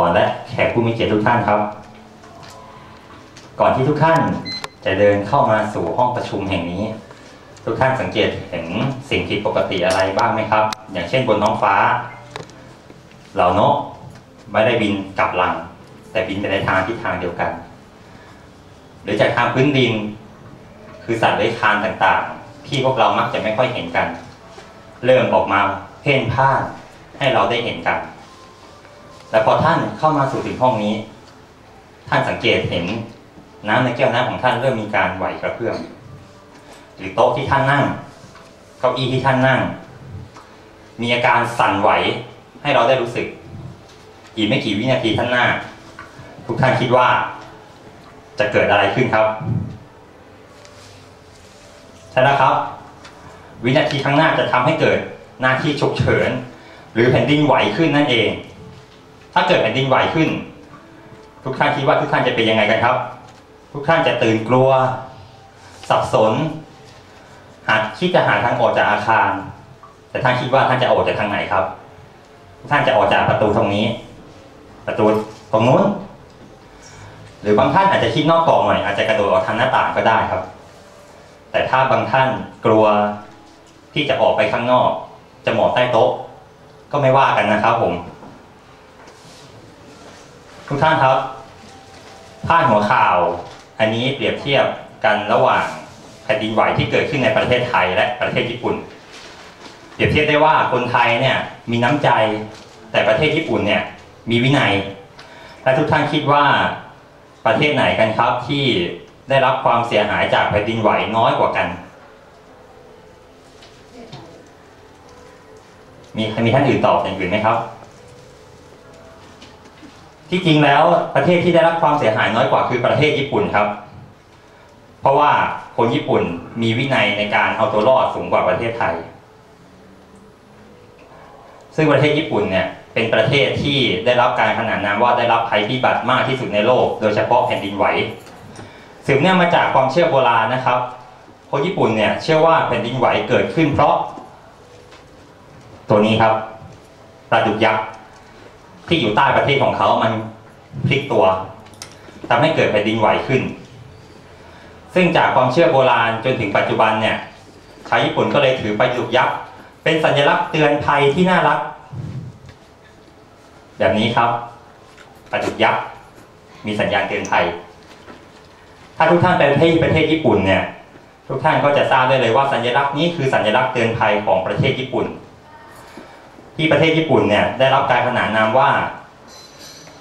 อและแขกผู้มีเกียรติทุกท่านครับ ก่อนที่ทุกท่านจะเดินเข้ามาสู่ห้องประชุมแห่งนี้ ทุกท่านสังเกตเห็นสิ่งผิดปกติอะไรบ้างไหมครับ อย่างเช่นบนท้องฟ้า เหล่านกไม่ได้บินกลับหลัง แต่บินไปในทางทิศทางเดียวกัน หรือจากทางพื้นดิน คือสัตว์เลื้อยคลานต่างๆ ที่พวกเรามักจะไม่ค่อยเห็นกัน เริ่มออกมาเพ่นพ่านให้เราได้เห็นกัน และพอท่านเข้ามาสู่ถึงห้องนี้ ท่านสังเกตเห็นน้ำในแก้วน้ำของท่านเริ่มมีการไหวกระเพื่อมหรือโต๊ะที่ท่านนั่ง เก้าอี้ที่ท่านนั่ง มีอาการสั่นไหวให้เราได้รู้สึก อีกไม่กี่วินาทีท่านหน้า ทุกท่านคิดว่า จะเกิดอะไรขึ้นครับใช่แล้วครับ วินาทีข้างหน้าจะทำให้เกิดหน้าที่ฉุกเฉิน หรือแผ่นดินไหวขึ้นนั่นเอง ถ้าเกิดแผ่นดินไหวขึ้น ทุกท่านคิดว่าทุกท่านจะเป็นยังไงกันครับ ทุกท่านจะตื่นกลัว สับสน หาคิดจะหาทางออกจากอาคาร แต่ท่านคิดว่าท่านจะออกจากทางไหนครับทุกท่านจะออกจากประตูตรงนี้ ประตูตรงนู้น หรือบางท่านอาจจะคิดนอกกรอบหน่อยอาจจะกระโดดออกทางหน้าต่างก็ได้ครับ แต่ถ้าบางท่านกลัวที่จะออกไปข้างนอก จะหมอบใต้โต๊ะ ก็ไม่ว่ากันนะครับผม ทุกท่านครับพาดหัวข่าว อันนี้เปรียบเทียบกันระหว่างแผ่นดินไหวที่เกิดขึ้นในประเทศไทยและประเทศญี่ปุ่น เปรียบเทียบได้ว่าคนไทยเนี่ยมีน้ำใจแต่ประเทศญี่ปุ่นเนี่ยมีวินัย และทุกท่านคิดว่าประเทศไหนกันครับที่ได้รับความเสียหายจากแผ่นดินไหวน้อยกว่ากัน มีมีท่านอื่นตอบอย่างอื่นไหมครับ ที่จริงแล้วประเทศที่ได้รับความเสียหายน้อยกว่าคือประเทศญี่ปุ่นครับ เพราะว่าคนญี่ปุ่นมีวินัยในการเอาตัวรอดสูงกว่าประเทศไทย ซึ่งประเทศญี่ปุ่นเนี่ยเป็นประเทศที่ได้รับการขนานนามว่าได้รับภัยพิบัติมากที่สุดในโลก โดยเฉพาะแผ่นดินไหวสืบเนื่องมาจากความเชื่อโบราณนะครับ คนญี่ปุ่นเนี่ยเชื่อว่าแผ่นดินไหวเกิดขึ้นเพราะ ตัวนี้ครับปลาดุกยักษ์ ที่อยู่ใต้ประเทศของเขามันพลิกตัวทำให้เกิดแผ่นดินไหวขึ้น ซึ่งจากความเชื่อโบราณจนถึงปัจจุบันเนี่ยชาวญี่ปุ่นก็เลยถือปลาดุกยักษ์เป็นสัญลักษณ์เตือนภัยที่น่ารัก แบบนี้ครับปลาดุกยักษ์มีสัญญาณเตือนภัย ถ้าทุกท่านไปประเทศประเทศญี่ปุ่นเนี่ยทุกท่านก็จะทราบได้เลยว่าสัญลักษณ์นี้คือสัญลักษณ์เตือนภัยของประเทศญี่ปุ่น ที่ประเทศญี่ปุ่นเนี่ยได้รับการขนานนามว่า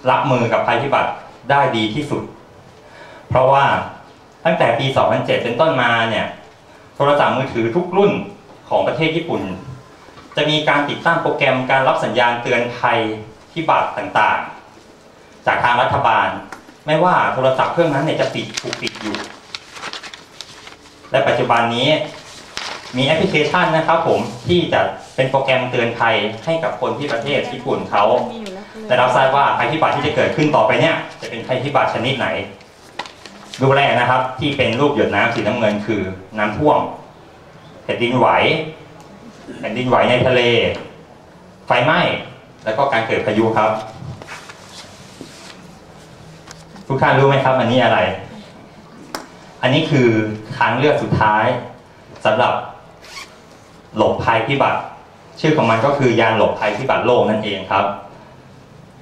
รับมือกับภัยพิบัติได้ดีที่สุด เพราะว่าตั้งแต่ปี 2007 เป็นต้นมาเนี่ยโทรศัพท์มือถือทุกรุ่นของประเทศญี่ปุ่น จะมีการติดตั้งโปรแกรมการรับสัญญาณเตือนภัยพิบัติต่างๆ จากทางรัฐบาล ไม่ว่าโทรศัพท์เครื่องนั้นเนี่ยจะปิดถูกปิดอยู่ และปัจจุบันนี้ มีแอปพลิเคชันนะครับผมที่จะเป็นโปรแกรมเตือนภัยให้กับคนที่ประเทศญี่ปุ่นเขาแต่เราทราบว่าภัยพิบัติที่จะเกิดขึ้นต่อไปเนี่ย จะเป็นภัยพิบัติชนิดไหนรูปแรกนะครับ ที่เป็นรูปหยดน้ำสีน้ำเงินคือน้ำท่วมแผ่นดินไหวแผ่นดินไหวในทะเล ไฟไหม้แล้วก็การเกิดพายุครับ ทุกท่านรู้ไหมครับ อันนี้อะไร อันนี้คือทางเลือกสุดท้ายสำหรับ หลบภัยพิบัติ ชื่อของมันก็คือยานหลบภัยพิบัติโลกนั่นเองครับ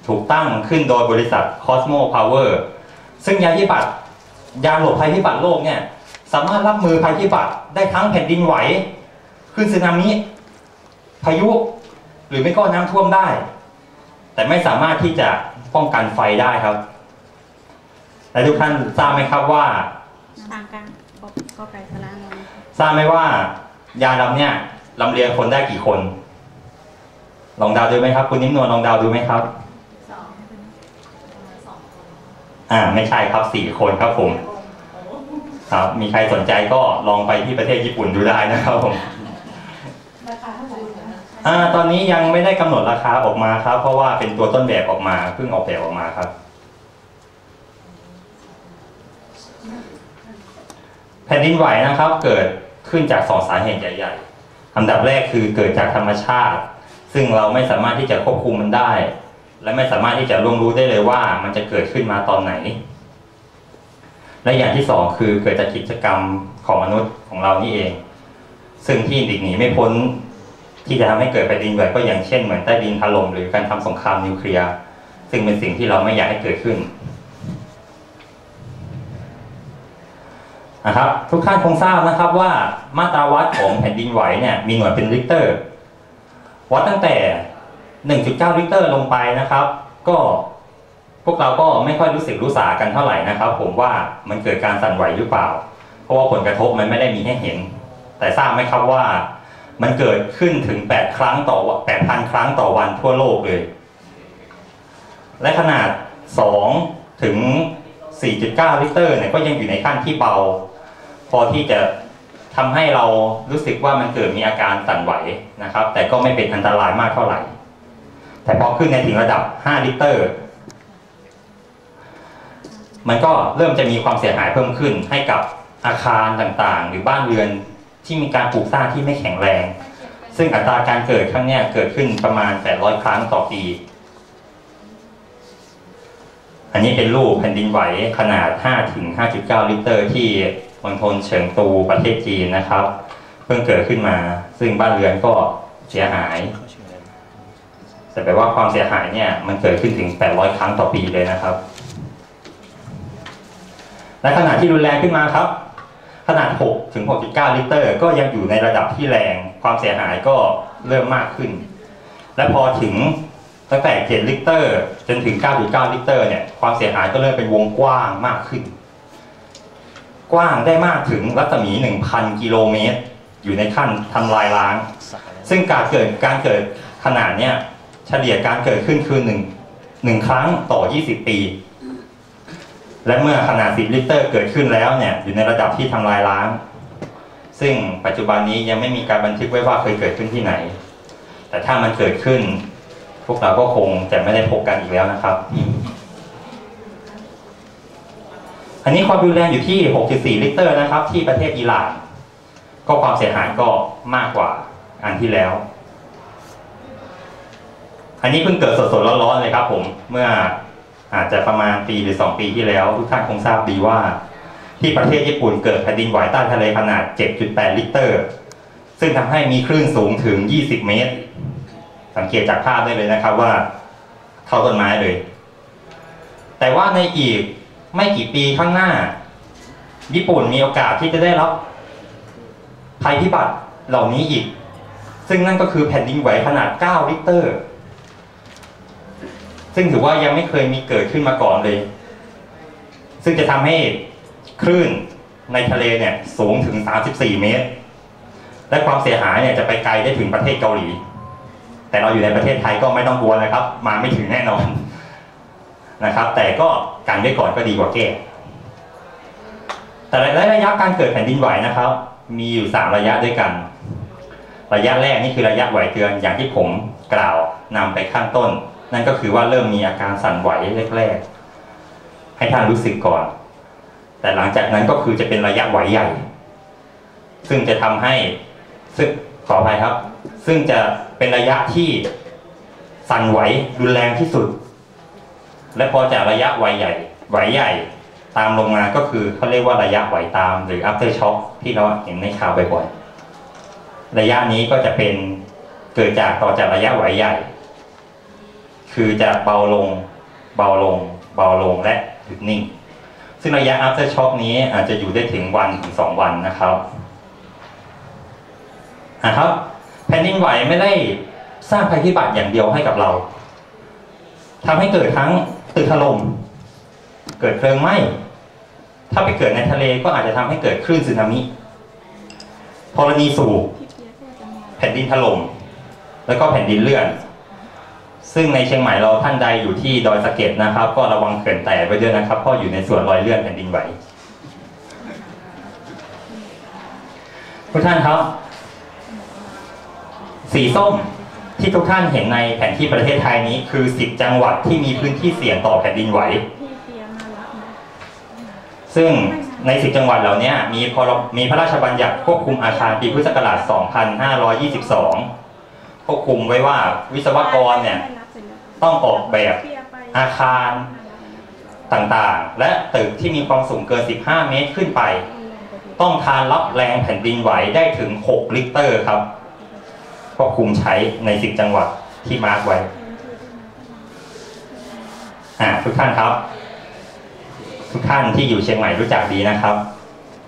ถูกตั้งขึ้นโดยบริษัท Cosmo Power ซึ่งยานพิบัติยานหลบภัยพิบัติโลกเนี่ยสามารถรับมือภัยพิบัติได้ทั้งแผ่นดินไหวขึ้นสึนามิพายุ หรือไม่ก็น้ำท่วมได้ แต่ไม่สามารถที่จะป้องกันไฟได้ครับและทุกท่านทราบไหมครับว่าทางการก็ก็ไปสลางงทราบไหมว่ายานลำเนี่ย ลำเลียงคนได้กี่คน ลองเดาวดูไหมครับ คุณนิ่มนวลลองเดาวดูไหมครับสองอ่า ไม่ใช่ครับสี่คนครับผม ครับ มีใครสนใจก็ลองไปที่ประเทศญี่ปุ่นดูได้นะครับผมราคาเท่าไหร่คะอ่า ตอนนี้ยังไม่ได้กำหนดราคาออกมาครับ เพราะว่าเป็นตัวต้นแบบออกมาเพิ่งออกแบบออกมาครับแผ่นดินไหวนะครับ เกิดขึ้นจากสองสาเหตุใหญ่ ๆ อันดับแรกคือเกิดจากธรรมชาติ ซึ่งเราไม่สามารถที่จะควบคุมมันได้ และไม่สามารถที่จะล่วงรู้ได้เลยว่ามันจะเกิดขึ้นมาตอนไหน และอย่างที่สองคือเกิดจากกิจกรรมของมนุษย์ของเรานี่เอง ซึ่งที่หลีกหนีไม่พ้นที่จะทำให้เกิดแผ่นดินไหวก็อย่างเช่นเหมือนใต้ดินถล่มหรือการทำสงครามนิวเคลียร์ซึ่งเป็นสิ่งที่เราไม่อยากให้เกิดขึ้น นะครับทุกท่านคงทราบนะครับว่ามาตราวัดของแผ่นดินไหวเนี่ยมีหน่วยเป็นลิกเตอร์ วัดตั้งแต่ 1.9 ลิกเตอร์ลงไปนะครับ ก็พวกเราก็ไม่ค่อยรู้สึกรู้สากันเท่าไหร่นะครับ ผมว่ามันเกิดการสั่นไหวหรือเปล่า เพราะว่าผลกระทบมันไม่ได้มีให้เห็น แต่ทราบไหมครับว่ามันเกิดขึ้นถึง 8 ครั้งต่อ 8,000 ครั้งต่อวันทั่วโลกเลย และขนาด 2 ถึง 4.9 ลิตรเนี่ยก็ยังอยู่ในขั้นที่เบา พอที่จะทำให้เรารู้สึกว่ามันเกิดมีอาการสั่นไหวนะครับ แต่ก็ไม่เป็นอันตรายมากเท่าไหร่ แต่พอขึ้นในถึงระดับ 5 ลิตรมันก็เริ่มจะมีความเสียหายเพิ่มขึ้นให้กับอาคารต่างๆ หรือบ้านเรือนที่มีการปลูกสร้างที่ไม่แข็งแรง ซึ่งอัตราการเกิดครั้งนี้เกิดขึ้นประมาณ 800 ครั้งต่อปี อันนี้เป็นรูปแผ่นดินไหวขนาด5ถึง5.9 ลิตรที่ มณฑลเฉิงตูประเทศจีนนะครับ เพิ่งเกิดขึ้นมา ซึ่งบ้านเรือนก็เสียหาย แต่แปลว่าความเสียหายเนี่ยมันเกิดขึ้นถึง 800 ครั้งต่อปีเลยนะครับ และขนาดที่รุนแรงขึ้นมาครับ ขนาด 6 ถึง 6.9 ลิตร ก็ยังอยู่ในระดับที่แรง ความเสียหายก็เริ่มมากขึ้น และพอถึงตั้งแต่ 7 ลิตร จนถึง 9.9 ลิตร เนี่ย ความเสียหายก็เริ่มเป็นวงกว้างมากขึ้น กว้างได้มากถึงรัศมี 1,000 กิโลเมตร อยู่ในขั้นทำลายล้าง ซึ่งการเกิดการเกิดขนาดเนี่ยเฉลี่ยการเกิดขึ้นคือหนึ่งหนึ่งครั้งต่อ 20 ปี และเมื่อขนาด 10 ลิตรเกิดขึ้นแล้วเนี่ยอยู่ในระดับที่ทำลายล้าง ซึ่งปัจจุบันนี้ยังไม่มีการบันทึกไว้ว่าเคยเกิดขึ้นที่ไหน แต่ถ้ามันเกิดขึ้น พวกเราก็คงจะไม่ได้พบกันอีกแล้วนะครับ อันนี้ความรุนแรงอยู่ที่ 6.4 ลิตรนะครับ ที่ประเทศอิหร่าน ก็ความเสียหายก็มากกว่าอันที่แล้ว อันนี้เพิ่งเกิดสดๆร้อนๆเลยครับ ผม เมื่ออาจจะประมาณปีหรือ 2 ปีที่แล้ว ทุกท่านคงทราบดีว่า ที่ประเทศญี่ปุ่นเกิดแผ่นดินไหวใต้ทะเลขนาด 7.8 ลิตร ซึ่งทำให้มีคลื่นสูงถึง 20 เมตร สังเกตจากภาพได้เลยนะครับว่า เข้าต้นไม้เลย แต่ว่าในอีก ไม่กี่ปีข้างหน้า ญี่ปุ่นมีโอกาสที่จะได้รับภัยพิบัติเหล่านี้อีก ซึ่งนั่นก็คือแผ่นดินไหวขนาด 9 ลิตรซึ่งถือว่ายังไม่เคยมีเกิดขึ้นมาก่อนเลย ซึ่งจะทำให้คลื่นในทะเลเนี่ยสูงถึง 34 เมตร และความเสียหายเนี่ยจะไปไกลได้ถึงประเทศเกาหลี แต่เราอยู่ในประเทศไทยก็ไม่ต้องกลัวนะครับ มาไม่ถึงแน่นอน นะครับ แต่ก็กันไว้ก่อนก็ดีกว่าแก้แต่ระยะการเกิดแผ่นดินไหวนะครับ มีอยู่ 3 ระยะด้วยกัน ระยะแรกนี่คือระยะไหวเตือนอย่างที่ผมกล่าวนำไปข้างต้น นั่นก็คือว่าเริ่มมีอาการสั่นไหวแรกๆให้ท่านรู้สึกก่อน แต่หลังจากนั้นก็คือจะเป็นระยะไหวใหญ่ ซึ่งจะทำให้ซึ่งขออภัยครับ ซึ่งจะเป็นระยะที่สั่นไหวรุนแรงที่สุด และพอจากระยะไหวใหญ่ไหวใหญ่ตามลงมาก็คือเขาเรียกว่าระยะไหวตามหรือ after shock ที่เราเห็นในข่าวบ่อยๆระยะนี้ก็จะเป็นเกิดจากต่อจากระยะไหวใหญ่ คือจะเบาลง เบาลง เบาลงและหยุดนิ่ง ซึ่งระยะ after shock นี้อาจจะอยู่ได้ถึงวันถึงสองวันนะครับนะครับแผ่นดินไหวไม่ได้สร้างภัยพิบัติอย่างเดียวให้กับเราทำให้เกิดทั้ง ตึกถล่มเกิดเพลิงไหม้ถ้าไปเกิดในทะเลก็อาจจะทำให้เกิดคลื่นสึนามิธรณีสูบแผ่นดินถล่มแล้วก็แผ่นดินเลื่อน ซึ่งในเชียงใหม่เราท่านใดอยู่ที่ดอยสะเก็ดนะครับ ก็ระวังเขื่อนแตกไว้ด้วยนะครับเพราะอยู่ในส่วนรอยเลื่อนแผ่นดินไหวทุกท่านครับ สีส้ม ที่ทุกท่านเห็นในแผนที่ประเทศไทยนี้คือ 10 จังหวัดที่มีพื้นที่เสี่ยงต่อแผ่นดินไหว ซึ่งใน 10 จังหวัดเหล่านี้มีพรมีพระราชบัญญัติควบคุมอาคารปีพุทธศักราช 2522 ควบคุมไว้ว่าวิศวกรเนี่ยต้องออกแบบอาคารต่างๆ และตึกที่มีความสูงเกิน 15 เมตรขึ้นไป ต้องทานรับแรงแผ่นดินไหวได้ถึง 6 ลิตรครับ ควบคุมใช้ใน10จังหวัดที่มาร์กไว้อ่าทุกท่านครับ ทุกท่านที่อยู่เชียงใหม่รู้จักดีนะครับ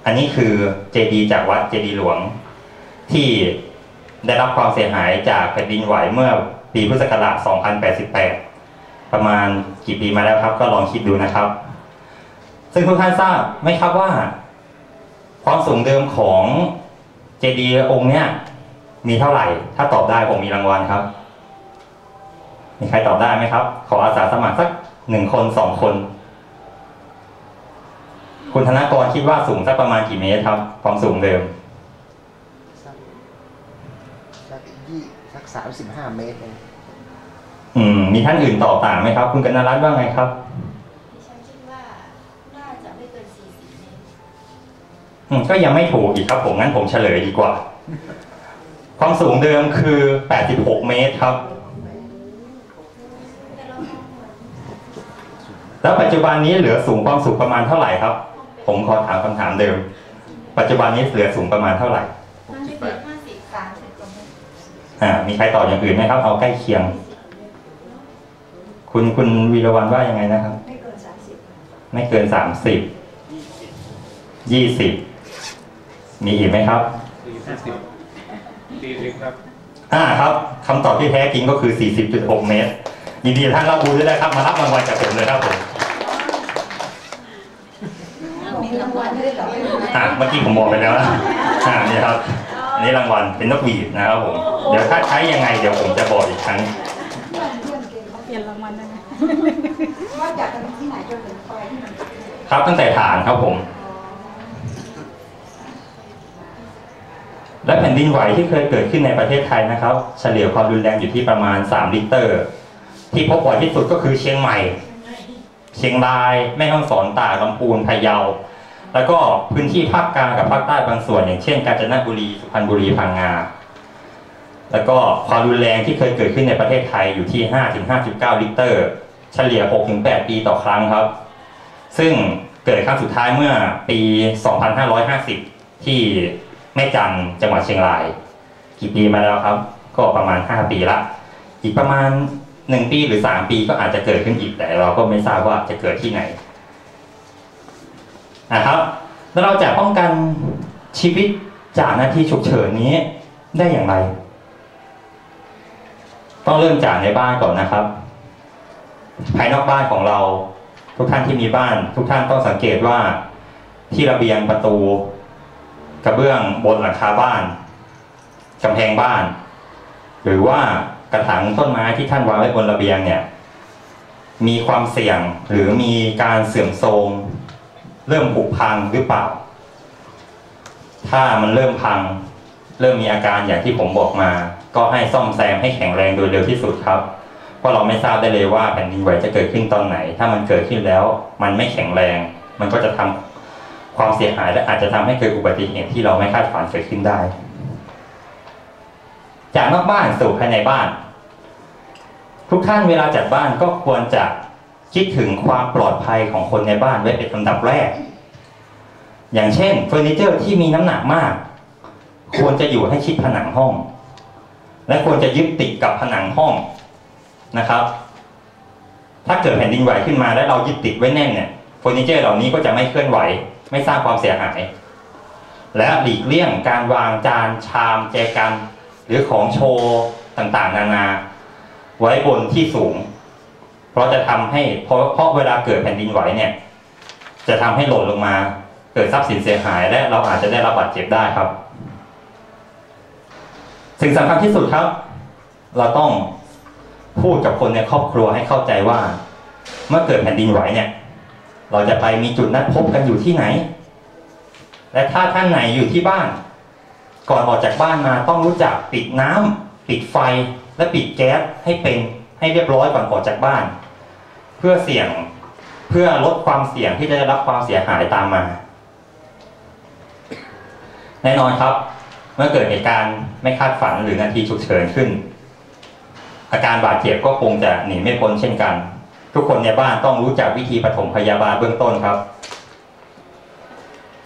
อันนี้คือเจดีจากวัดเจดีหลวง ที่ได้รับความเสียหายจากแผ่นดินไหวเมื่อปีพุทธศักราช 2088 ประมาณกี่ปีมาแล้วครับ ก็ลองคิดดูนะครับ ซึ่งทุกท่านทราบไหมครับว่า ความสูงเดิมของเจดีย์องค์เนี้ย มีเท่าไหร่ ถ้าตอบได้ผมมีรางวัลครับ มีใครตอบได้ไหมครับ ขออาสาสมัครสักหนึ่งคนสองคน คุณธนากรคิดว่าสูงสักประมาณกี่เมตรครับ ความสูงเดิม สักสักยี่สักสามสิบห้าเมตรเองอืม มีท่านอื่นตอบต่างไหมครับ คุณกนรัตน์ว่าไงครับดิฉันคิดว่าน่าจะไม่เกิน40เมตรอืมก็ยังไม่ถูกอีกครับผมงั้นผมเฉลยดีกว่า ความสูงเดิมคือ 86 เมตรครับแต่เรามองเหมือนแล้วปัจจุบันนี้เหลือสูงความสูงประมาณเท่าไหร่ครับ ผมขอถามคำถามเดิม ปัจจุบันนี้เหลือสูงประมาณเท่าไหร่50 50 30กว่าเมตรอ่า มีใครตอบอย่างอื่นไหมครับ เอาใกล้เคียง คุณคุณวีรวันว่ายังไงนะครับ ไม่เกิน30ไม่เกินสามสิบยี่สิบมีอีกไหมครับ สี่สิบสี่สิบครับอ่าครับคำตอบที่แท้จริงก็คือ 40.6 เมตร ยินดีท่านรับบูด้วยนะครับ มารับรางวัลจากผมเลยครับผมมีรางวัลด้วยเหรออ่าเมื่อกี้ผมบอกไปแล้วนะอ่านี่ครับ อันนี้รางวัลเป็นนกหวีดนะครับผม เดี๋ยวถ้าใช้ยังไงเดี๋ยวผมจะบอกอีกครั้งเปลี่ยนรางวัลได้ไหมว่าจากกันที่ไหนจนถึงไปที่มันครับตั้งแต่ฐานครับผม และแผ่นดินไหวที่เคยเกิดขึ้นในประเทศไทยนะครับ เฉลี่ยความรุนแรงอยู่ที่ประมาณ 3 ลิตรที่พบบ่อยที่สุดก็คือเชียงใหม่ เชียงรายแม่ฮ่องสอนตากลำพูนพะเยา แล้วก็พื้นที่ภาคกลางกับภาคใต้บางส่วน อย่างเช่น กาญจนบุรีสุพรรณบุรีพังงาแล้วก็ความรุนแรงที่เคยเกิดขึ้นในประเทศไทยอยู่ที่ 5-5.9 ลิตร เฉลี่ย 6-8 ปีต่อครั้งครับ ซึ่งเกิดครั้งสุดท้ายเมื่อปี 2550 ที่ ม่จันจังหวัดเชียงราย กี่ปีมาแล้วครับ ก็ประมาณ 5 ปีละ อีกประมาณ 1 ปีหรือ 3 ปีก็อาจจะเกิดขึ้นอีกแต่เราก็ไม่ทราบว่าจะเกิดที่ไหนนะครับแล้วเราจะป้องกันชีวิตจากหน้าที่ฉุกเฉินนี้ได้อย่างไร ต้องเริ่มจากในบ้านก่อนนะครับ ภายนอกบ้านของเรา ทุกท่านที่มีบ้าน ทุกท่านต้องสังเกตว่าที่ระเบียงประตู กระเบื้องบนหลังคาบ้านกำแพงบ้าน หรือว่ากระถางต้นไม้ที่ท่านวางไว้บนระเบียงเนี่ย มีความเสี่ยงหรือมีการเสื่อมโทรมเริ่มผุพังหรือเปล่า ถ้ามันเริ่มพัง เริ่มมีอาการอย่างที่ผมบอกมา ก็ให้ซ่อมแซมให้แข็งแรงโดยเร็วที่สุดครับ เพราะเราไม่ทราบได้เลยว่าแผ่นดินไหวจะเกิดขึ้นตอนไหน ถ้ามันเกิดขึ้นแล้ว มันไม่แข็งแรง มันก็จะทำ ความเสียหายและอาจจะทำให้เกิดอุบัติเหตุที่เราไม่คาดฝันเกิดขึ้นได้ จากนอกบ้านสู่ภายในบ้าน ทุกท่านเวลาจัดบ้านก็ควรจะคิดถึงความปลอดภัยของคนในบ้านไว้เป็นลำดับแรก อย่างเช่นเฟอร์นิเจอร์ที่มีน้ำหนักมาก ควรจะอยู่ให้ชิดผนังห้อง และควรจะยึดติดกับผนังห้องนะครับ ถ้าเกิดแผ่นดินไหวขึ้นมา แล้วเรายึดติดไว้แน่นเนี่ยเฟอร์นิเจอร์เหล่านี้ก็จะไม่เคลื่อนไหว ไม่สร้างความเสียหาย และหลีกเลี่ยงการวางจานชามแจกัน หรือของโชว์ต่างๆ นานา ไว้บนที่สูง เพราะจะทำให้เพราะเพราะเวลาเกิดแผ่นดินไหวเนี่ย จะทำให้หล่นลงมา เกิดทรัพย์สินเสียหายและเราอาจจะได้รับบาดเจ็บได้ครับ สิ่งสำคัญที่สุดครับ เราต้องพูดกับคนในครอบครัวให้เข้าใจว่า เมื่อเกิดแผ่นดินไหวเนี่ย เราจะไปมีจุดนัดพบกันอยู่ที่ไหน และถ้าท่านไหนอยู่ที่บ้าน ก่อนออกจากบ้านมาต้องรู้จักปิดน้ำปิดไฟและปิดแก๊สให้เป็นให้เรียบร้อยก่อนออกจากบ้าน เพื่อเสี่ยงเพื่อลดความเสี่ยงที่จะได้รับความเสียหายตามมา แน่นอนครับ เมื่อเกิดเหตุการณ์ไม่คาดฝันหรือนาทีฉุกเฉินขึ้น อาการบาดเจ็บก็คงจะหนีไม่พ้นเช่นกัน ทุกคนในบ้านต้องรู้จักวิธีปฐมพยาบาลเบื้องต้นครับ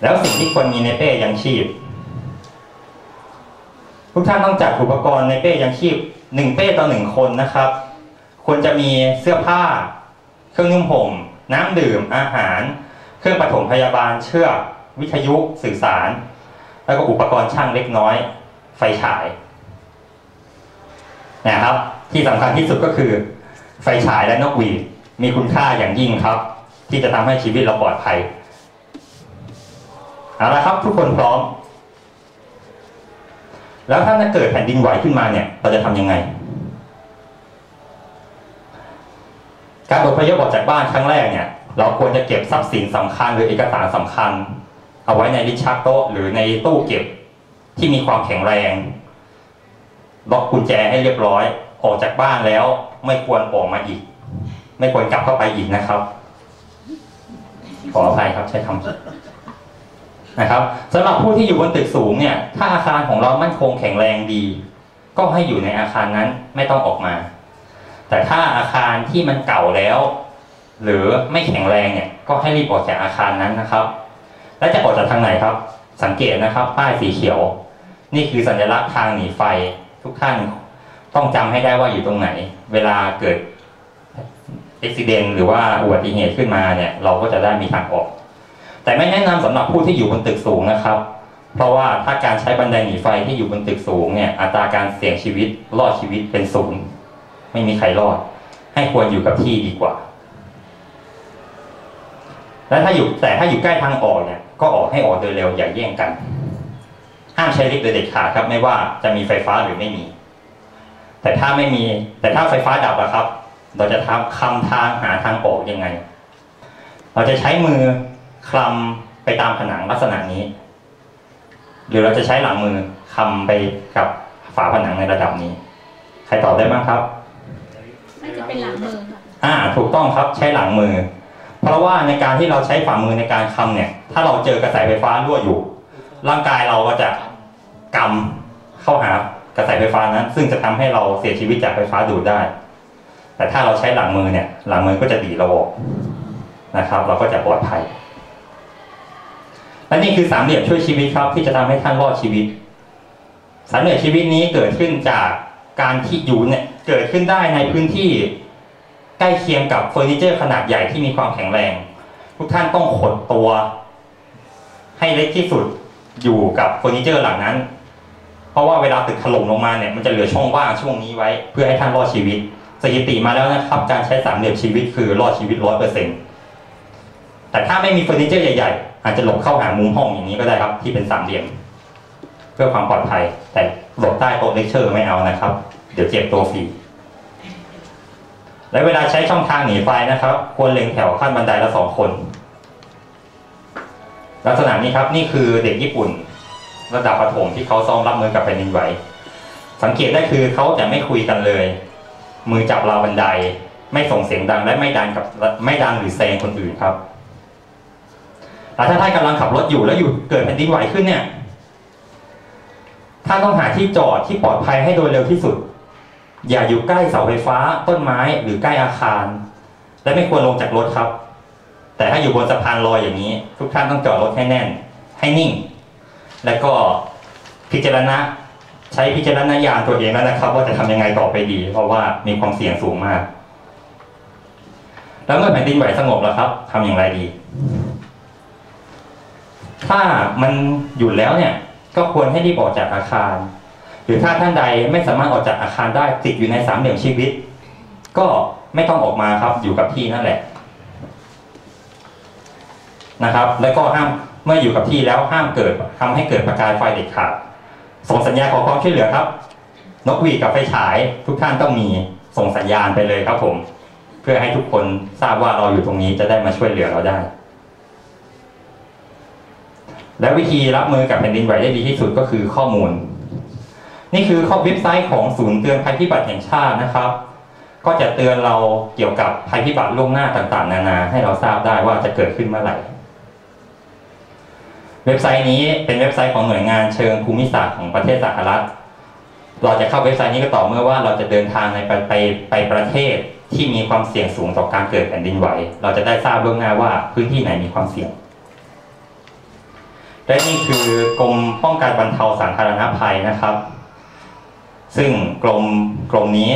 แล้วสิ่งที่ควรมีในเป้ยังชีพ ทุกท่านต้องจัดอุปกรณ์ในเป้ยังชีพหนึ่งเป้ต่อหนึ่งคนนะครับ ควรจะมีเสื้อผ้า เครื่องนุ่งห่ม น้ำดื่ม อาหาร เครื่องปฐมพยาบาล เชือกวิทยุสื่อสาร แล้วก็อุปกรณ์ช่างเล็กน้อย ไฟฉายนะครับ ที่สำคัญที่สุดก็คือ ไฟฉายและนกหวีด มีคุณค่าอย่างยิ่งครับ ที่จะทำให้ชีวิตเราปลอดภัยเอาละครับ ทุกคนพร้อม แล้วถ้าเกิดแผ่นดินไหวขึ้นมาเนี่ยเราจะทำยังไง การอพยพออกจากบ้านครั้งแรกเนี่ย เราควรจะเก็บทรัพย์สินสำคัญหรือเอกสารสำคัญ เอาไว้ในลิ้นชักโต๊ะหรือในตู้เก็บที่มีความแข็งแรงล็อกกุญแจให้เรียบร้อย ออกจากบ้านแล้วไม่ควรออกมาอีก ไม่ควรกลับเข้าไปอีกนะครับ ขออภัยครับใช้คำนะครับสำหรับผู้ที่อยู่บนตึกสูงเนี่ย ถ้าอาคารของเรามั่นคงแข็งแรงดี ก็ให้อยู่ในอาคารนั้นไม่ต้องออกมา แต่ถ้าอาคารที่มันเก่าแล้ว หรือไม่แข็งแรงเนี่ย ก็ให้รีบออกจากอาคารนั้นนะครับ และจะออกจากทางไหนครับ สังเกตนะครับ ป้ายสีเขียว นี่คือสัญลักษณ์ทางหนีไฟทุกท่านต้องจำให้ได้ว่าอยู่ตรงไหน เวลาเกิด อุบิเหตุหรือว่าอุบัติเหตุขึ้นมาเนี่ย เราก็จะได้มีทางออก แต่ไม่แนะนำสำหรับผู้ที่อยู่บนตึกสูงนะครับ เพราะว่าถ้าการใช้บันไดหนีไฟที่อยู่บนตึกสูงเนี่ยอัตราการเสี่ยงชีวิตรอดชีวิตเป็นศูนย์ไม่มีใครรอด ให้ควรอยู่กับที่ดีกว่า และถ้าอยู่แต่ถ้าอยู่ใกล้ทางออกเนี่ยก็ออกให้ออกโดยเร็วอย่าแย่งกัน ห้ามใช้ลิฟต์โดยเด็ดขาดครับ ไม่ว่าจะมีไฟฟ้าหรือไม่มี แต่ถ้าไม่มี แต่ถ้าไฟฟ้าดับอะครับ เราจะทำคำทางหาทางออกยังไง เราจะใช้มือคลำไปตามผนังลักษณะนี้ หรือเราจะใช้หลังมือคำไปกับฝาผนังในระดับนี้ ใครตอบได้บ้างครับน่าจะเป็นหลังมือค่ะอ่า ถูกต้องครับใช้หลังมือ เพราะว่าในการที่เราใช้ฝ่ามือในการคำเนี่ย ถ้าเราเจอกระแสไฟฟ้ารั่วอยู่ ร่างกายเราก็จะกำเข้าหากระแสไฟฟ้านั้น ซึ่งจะทำให้เราเสียชีวิตจากไฟฟ้าดูดได้ แต่ถ้าเราใช้หลังมือเนี่ย หลังมือก็จะดีเราออกนะครับ เราก็จะปลอดภัยและนี่คือสามเหลี่ยมช่วยชีวิตครับ ที่จะทำให้ท่านรอดชีวิต สามเหลี่ยมชีวิตนี้เกิดขึ้นจากการที่อยู่เนี่ยเกิดขึ้นได้ในพื้นที่ใกล้เคียงกับเฟอร์นิเจอร์ขนาดใหญ่ที่มีความแข็งแรง ทุกท่านต้องขดตัว ให้เล็กที่สุดอยู่กับเฟอร์นิเจอร์หลังนั้น เพราะว่าเวลาตึกถล่มลงมาเนี่ยมันจะเหลือช่องว่างช่วงนี้ไว้ เพื่อให้ท่านรอดชีวิต สถิติมาแล้วนะครับ การใช้สามเหลี่ยมชีวิตคือรอดชีวิตร้อยเปอร์เซ็นต์แต่ถ้าไม่มีเฟอร์นิเจอร์ใหญ่ๆ อาจจะหลบเข้าหามุมห้องอย่างนี้ก็ได้ครับ ที่เป็นสามเหลี่ยม เพื่อความปลอดภัย แต่หลบใต้โต๊ะเลคเชอร์ไม่เอานะครับ เดี๋ยวเจ็บตัวฟรีและเวลาใช้ช่องทางหนีไฟนะครับ ควรเล็งแถวขั้นบันไดละสองคน ลักษณะนี้ครับนี่คือเด็กญี่ปุ่น ระดับประถมที่เขาซ้อมรับมือกับแผ่นดินไหวสังเกตได้คือเขาจะไม่คุยกันเลย มือจับราวบันได ไม่ส่งเสียงดังและไม่ดันกับไม่ดันหรือแซงคนอื่นครับแต่ถ้าท่านกำลังขับรถอยู่แล้วอยู่เกิดแผ่นดินไหวขึ้นเนี่ยท่านต้องหาที่จอดที่ปลอดภัยให้โดยเร็วที่สุด อย่าอยู่ใกล้เสาไฟฟ้า ต้นไม้หรือใกล้อาคาร และไม่ควรลงจากรถครับ แต่ถ้าอยู่บนสะพานลอยอย่างนี้ ทุกท่านต้องจอดรถให้แน่น ให้นิ่ง และก็พิจารณา ใช้พิจารณญาณตัวเองแล้วนะครับ ว่าจะทำยังไงต่อไปดี เพราะว่ามีความเสี่ยงสูงมาก แล้วเมื่อแผ่นดินไหวสงบแล้วครับทำอย่างไรดี ถ้ามันหยุดแล้วเนี่ย ก็ควรให้รีบออกจากอาคาร หรือถ้าท่านใดไม่สามารถออกจากอาคารได้ติดอยู่ในสามเหลี่ยมชีวิต ก็ไม่ต้องออกมาครับอยู่กับที่นั่นแหละนะครับ แล้วก็ห้ามเมื่ออยู่กับที่แล้วห้ามเกิดทำให้เกิดประกายไฟเด็ดขาด ส่งสัญญาณขอความช่วยเหลือครับ นกหวีดกับไฟฉายทุกท่านต้องมีส่งสัญญาณไปเลยครับผม เพื่อให้ทุกคนทราบว่าเราอยู่ตรงนี้จะได้มาช่วยเหลือเราได้ และวิธีรับมือกับแผ่นดินไหวได้ดีที่สุดก็คือข้อมูล นี่คือข้อเว็บไซต์ของศูนย์เตือนภัยพิบัติแห่งชาตินะครับ ก็จะเตือนเราเกี่ยวกับภัยพิบัติล่วงหน้าต่างๆ นานา ให้เราทราบได้ว่าจะเกิดขึ้นเมื่อไหร่ เว็บไซต์นี้เป็นเว็บไซต์ของหน่วยงานเชิงภูมิศาสตร์ของประเทศสหรัฐ เราจะเข้าเว็บไซต์นี้ก็ต่อเมื่อว่าเราจะเดินทางในไปไปไปประเทศที่มีความเสี่ยงสูงต่อการเกิดแผ่นดินไหว เราจะได้ทราบล่วงหน้าว่าพื้นที่ไหนมีความเสี่ยง และนี่คือกรมป้องกันบรรเทาสาธารณภัยนะครับ ซึ่งกรมกรมนี้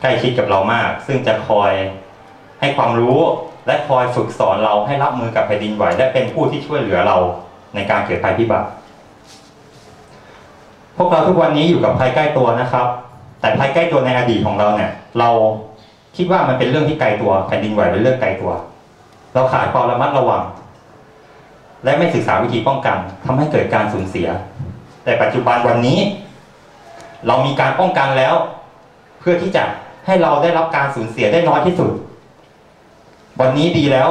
ใกล้ชิดกับเรามาก ซึ่งจะคอยให้ความรู้และคอยฝึกสอนเราให้รับมือกับแผ่นดินไหว และเป็นผู้ที่ช่วยเหลือเรา ในการเกิดภัยพิบัติ พวกเราทุกวันนี้อยู่กับภัยใกล้ตัวนะครับ แต่ภัยใกล้ตัวในอดีตของเราเนี่ย เราคิดว่ามันเป็นเรื่องที่ไกลตัวแผ่นดินไหวเป็นเรื่องไกลตัว เราขาดความระมัดระวัง และไม่ศึกษาวิธีป้องกันทำให้เกิดการสูญเสีย แต่ปัจจุบันวันนี้ เรามีการป้องกันแล้ว เพื่อที่จะให้เราได้รับการสูญเสียได้น้อยที่สุด วันนี้ดีแล้ว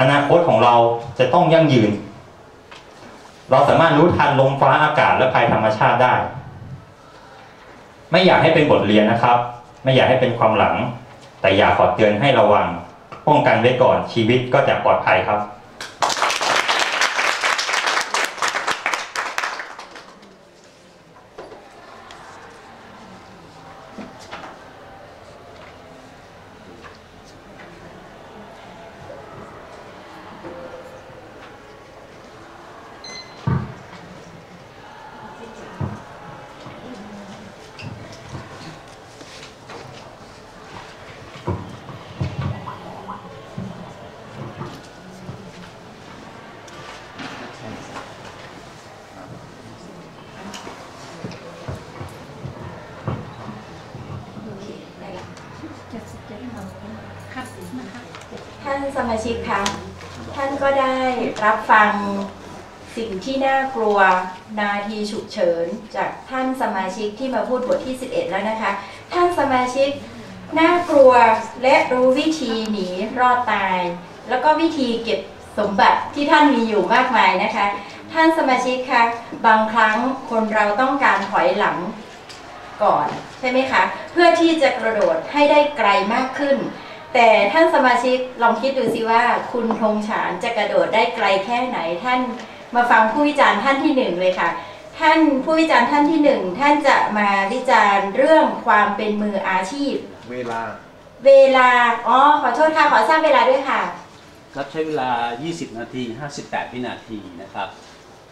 อนาคตของเราจะต้องยั่งยืน เราสามารถรู้ทันลมฟ้าอากาศและภัยธรรมชาติได้ ไม่อยากให้เป็นบทเรียนนะครับ ไม่อยากให้เป็นความหลัง แต่อยากขอเตือนให้ระวัง ป้องกันไว้ก่อนชีวิตก็จะปลอดภัยครับ เจ็ดสิบเจ็ดเอาคัดนะคะ ท่าน สมาชิกคะท่านก็ได้รับฟังสิ่งที่น่ากลัวนาทีฉุกเฉิน จากท่านสมาชิกที่มาพูดบทที่ 11 แล้วนะคะ ท่านสมาชิกน่ากลัวและรู้วิธีหนีรอดตาย แล้วก็วิธีเก็บสมบัติที่ท่านมีอยู่มากมายนะคะ ท่านสมาชิกคะบางครั้งคนเราต้องการถอยหลังก่อนใช่ไหมคะ เพื่อที่จะกระโดดให้ได้ไกลมากขึ้น แต่ท่านสมาชิกลองคิดดูสิว่า คุณธงฉานจะกระโดดได้ไกลแค่ไหน ท่านมาฟังผู้วิจารณ์ท่านที่หนึ่งเลยค่ะ ท่านผู้วิจารณ์ท่านที่หนึ่งท่านจะมาวิจารณ์เรื่องความเป็นมืออาชีพ เวลา เวลาอ๋อขอโทษค่ะขอทราบเวลาด้วยค่ะ ครับใช้เวลา 20 นาที 58 วินาทีนะครับ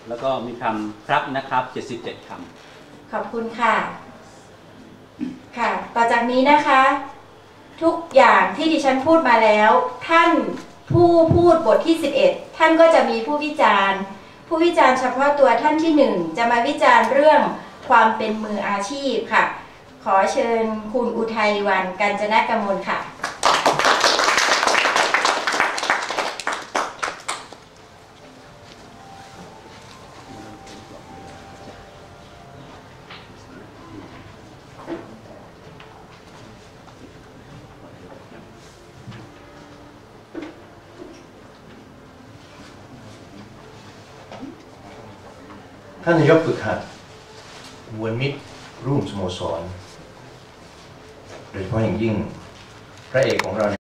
แล้วก็มีคำครับนะครับ 77คำขอบคุณค่ะ ค่ะ ต่อจากนี้นะคะ ทุกอย่างที่ดิฉันพูดมาแล้ว ท่านผู้พูดบทที่ 11 ท่านก็จะมีผู้วิจารณ์ ผู้วิจารณ์เฉพาะตัวท่านที่ 1 จะมาวิจารณ์เรื่องความเป็นมืออาชีพค่ะ ขอเชิญคุณอุทัยวันกัญจนกมลค่ะ ท่านนายกฝึกหัดวนมิตรร่วมสโมสร โดยเฉพาะอย่างยิ่งพระเอกของเรา